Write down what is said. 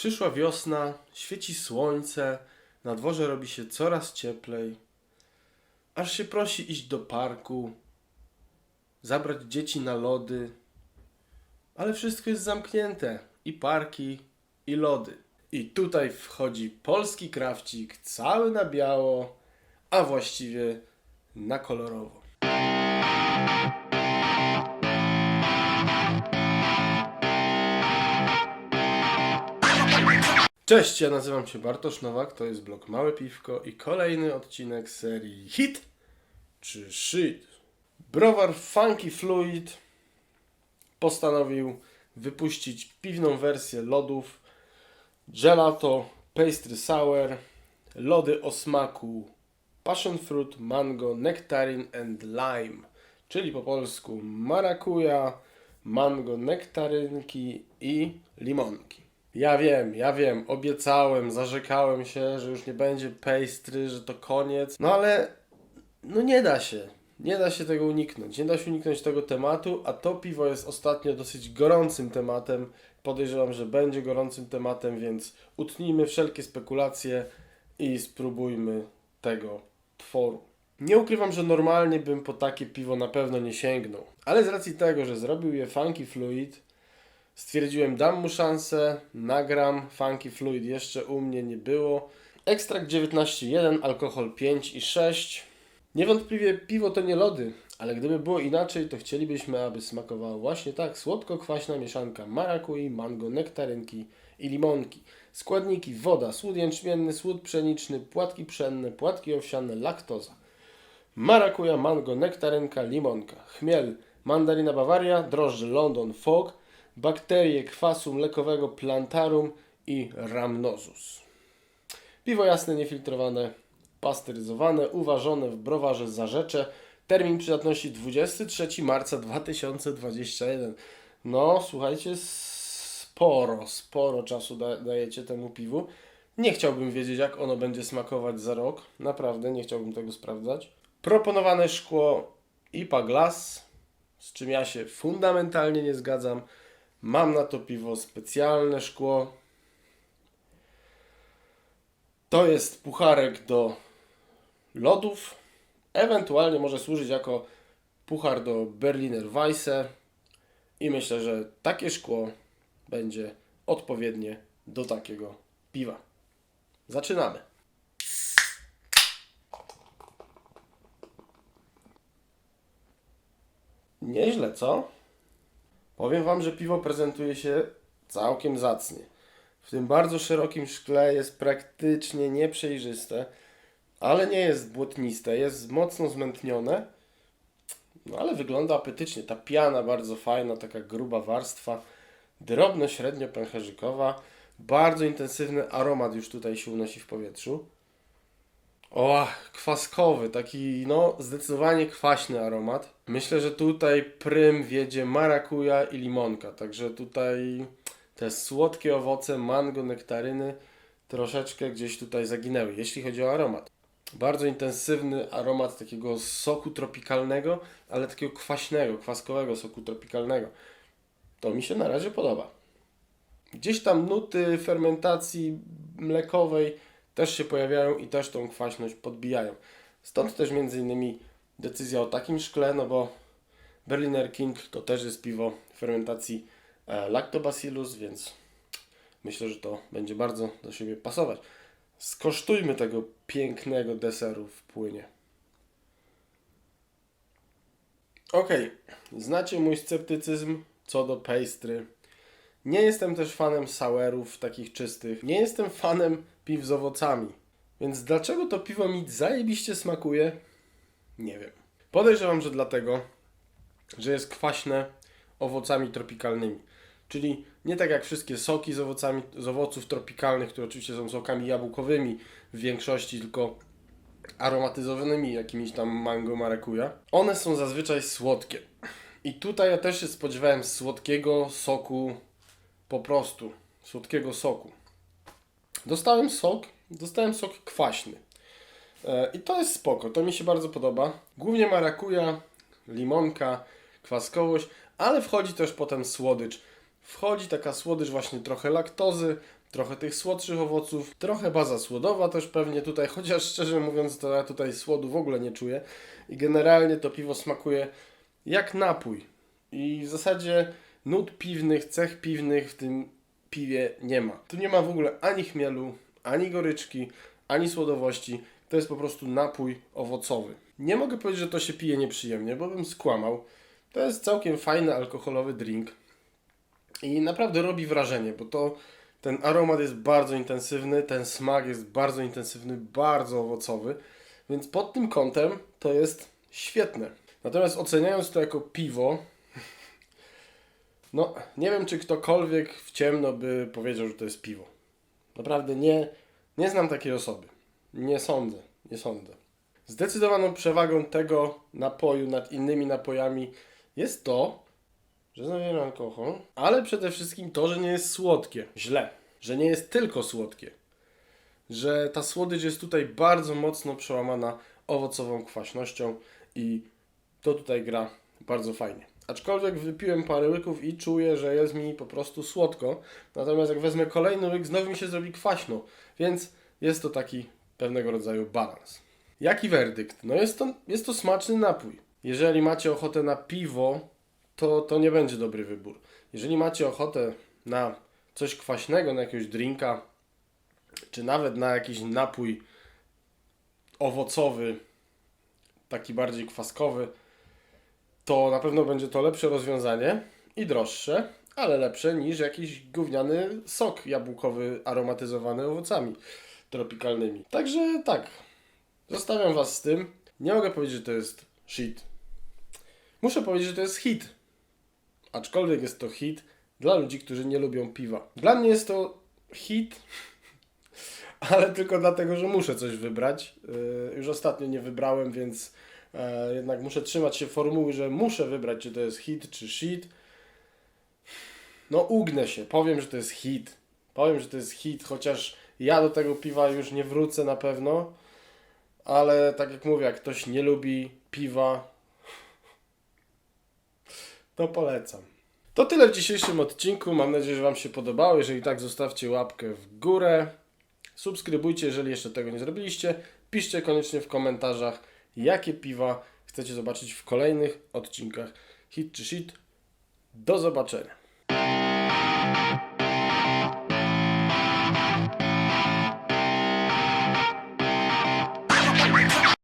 Przyszła wiosna, świeci słońce, na dworze robi się coraz cieplej. Aż się prosi iść do parku, zabrać dzieci na lody. Ale wszystko jest zamknięte. I parki, i lody. I tutaj wchodzi polski krawcik, cały na biało, a właściwie na kolorowo. Cześć, ja nazywam się Bartosz Nowak, to jest blog Małe Piwko i kolejny odcinek serii Hit czy Shit. Browar Funky Fluid postanowił wypuścić piwną wersję lodów gelato, pastry sour, lody o smaku passion fruit, mango, nectarine and lime, czyli po polsku marakuja, mango, nektarynki i limonki. Ja wiem, ja wiem, obiecałem, zarzekałem się, że już nie będzie pastry, że to koniec, no ale no nie da się. Nie da się tego uniknąć. Nie da się uniknąć tego tematu, a to piwo jest ostatnio dosyć gorącym tematem. Podejrzewam, że będzie gorącym tematem, więc utnijmy wszelkie spekulacje i spróbujmy tego tworu. Nie ukrywam, że normalnie bym po takie piwo na pewno nie sięgnął, ale z racji tego, że zrobił je Funky Fluid, stwierdziłem, dam mu szansę, nagram Funky Fluid, jeszcze u mnie nie było. Ekstrakt 19,1, alkohol 5 i 6. Niewątpliwie piwo to nie lody, ale gdyby było inaczej, to chcielibyśmy, aby smakowało właśnie tak słodko-kwaśna mieszanka marakui, mango, nektarynki i limonki. Składniki woda, słód jęczmienny, słód pszeniczny, płatki pszenne, płatki owsiane, laktoza. Marakuja, mango, nektarynka, limonka. Chmiel, mandarina Bawaria, drożdże London Fog, bakterie kwasu mlekowego Plantarum i Rhamnosus. Piwo jasne, niefiltrowane, pasteryzowane, uważone w browarze Zarzecze. Termin przydatności 23 marca 2021. No, słuchajcie, sporo, sporo czasu da, dajecie temu piwu. Nie chciałbym wiedzieć, jak ono będzie smakować za rok. Naprawdę, nie chciałbym tego sprawdzać. Proponowane szkło IPA Glass, z czym ja się fundamentalnie nie zgadzam. Mam na to piwo specjalne szkło. To jest pucharek do lodów. Ewentualnie może służyć jako puchar do Berliner Weisse. I myślę, że takie szkło będzie odpowiednie do takiego piwa. Zaczynamy. Nieźle, co? Powiem Wam, że piwo prezentuje się całkiem zacnie. W tym bardzo szerokim szkle jest praktycznie nieprzejrzyste, ale nie jest błotniste, jest mocno zmętnione, no ale wygląda apetycznie. Ta piana bardzo fajna, taka gruba warstwa, drobno średnio pęcherzykowa, bardzo intensywny aromat już tutaj się unosi w powietrzu. O, kwaskowy, taki no zdecydowanie kwaśny aromat. Myślę, że tutaj prym wiedzie marakuja i limonka, także tutaj te słodkie owoce, mango, nektaryny troszeczkę gdzieś tutaj zaginęły, jeśli chodzi o aromat. Bardzo intensywny aromat takiego soku tropikalnego, ale takiego kwaśnego, kwaskowego soku tropikalnego. To mi się na razie podoba. Gdzieś tam nuty fermentacji mlekowej też się pojawiają i też tą kwaśność podbijają. Stąd też między innymi decyzja o takim szkle, no bo Berliner King to też jest piwo fermentacji e, Lactobacillus, więc myślę, że to będzie bardzo do siebie pasować. Skosztujmy tego pięknego deseru w płynie. Okej, znacie mój sceptycyzm co do pastry. Nie jestem też fanem sourów takich czystych. Nie jestem fanem piw z owocami. Więc dlaczego to piwo mi zajebiście smakuje? Nie wiem. Podejrzewam, że dlatego, że jest kwaśne owocami tropikalnymi. Czyli nie tak jak wszystkie soki z owocami, z owoców tropikalnych, które oczywiście są sokami jabłkowymi w większości, tylko aromatyzowanymi jakimiś tam mango marakuja. One są zazwyczaj słodkie. I tutaj ja też się spodziewałem słodkiego soku po prostu. Słodkiego soku. Dostałem sok, dostałem sok kwaśny. E, I to jest spoko, to mi się bardzo podoba. Głównie marakuja, limonka, kwaskowość, ale wchodzi też potem słodycz. Wchodzi taka słodycz właśnie trochę laktozy, trochę tych słodszych owoców, trochę baza słodowa też pewnie tutaj, chociaż szczerze mówiąc to ja tutaj słodu w ogóle nie czuję i generalnie to piwo smakuje jak napój i w zasadzie nut piwnych, cech piwnych w tym piwie nie ma. Tu nie ma w ogóle ani chmielu, ani goryczki, ani słodowości, to jest po prostu napój owocowy. Nie mogę powiedzieć, że to się pije nieprzyjemnie, bo bym skłamał. To jest całkiem fajny alkoholowy drink i naprawdę robi wrażenie, bo to ten aromat jest bardzo intensywny, ten smak jest bardzo intensywny, bardzo owocowy, więc pod tym kątem to jest świetne. Natomiast oceniając to jako piwo, no nie wiem czy ktokolwiek w ciemno by powiedział, że to jest piwo. Naprawdę nie, nie znam takiej osoby. Nie sądzę, nie sądzę. Zdecydowaną przewagą tego napoju nad innymi napojami jest to, że zawiera alkohol, ale przede wszystkim to, że nie jest słodkie. Źle. Że nie jest tylko słodkie. Że ta słodycz jest tutaj bardzo mocno przełamana owocową kwaśnością i to tutaj gra bardzo fajnie. Aczkolwiek wypiłem parę łyków i czuję, że jest mi po prostu słodko. Natomiast jak wezmę kolejny łyk, znowu mi się zrobi kwaśno. Więc jest to taki pewnego rodzaju balans. Jaki werdykt? No jest to, jest to smaczny napój. Jeżeli macie ochotę na piwo, to, to nie będzie dobry wybór. Jeżeli macie ochotę na coś kwaśnego, na jakiegoś drinka, czy nawet na jakiś napój owocowy, taki bardziej kwaskowy, to na pewno będzie to lepsze rozwiązanie i droższe, ale lepsze niż jakiś gówniany sok jabłkowy aromatyzowany owocami tropikalnymi. Także tak, zostawiam Was z tym. Nie mogę powiedzieć, że to jest shit. Muszę powiedzieć, że to jest hit. Aczkolwiek jest to hit dla ludzi, którzy nie lubią piwa. Dla mnie jest to hit, ale tylko dlatego, że muszę coś wybrać. Yy, już ostatnio nie wybrałem, więc jednak muszę trzymać się formuły, że muszę wybrać, czy to jest hit, czy shit. No ugnę się, powiem, że to jest hit. Powiem, że to jest hit, chociaż ja do tego piwa już nie wrócę na pewno. Ale tak jak mówię, jak ktoś nie lubi piwa, to polecam. To tyle w dzisiejszym odcinku. Mam nadzieję, że Wam się podobało. Jeżeli tak, zostawcie łapkę w górę. Subskrybujcie, jeżeli jeszcze tego nie zrobiliście. Piszcie koniecznie w komentarzach, jakie piwa chcecie zobaczyć w kolejnych odcinkach Hit czy Shit. Do zobaczenia.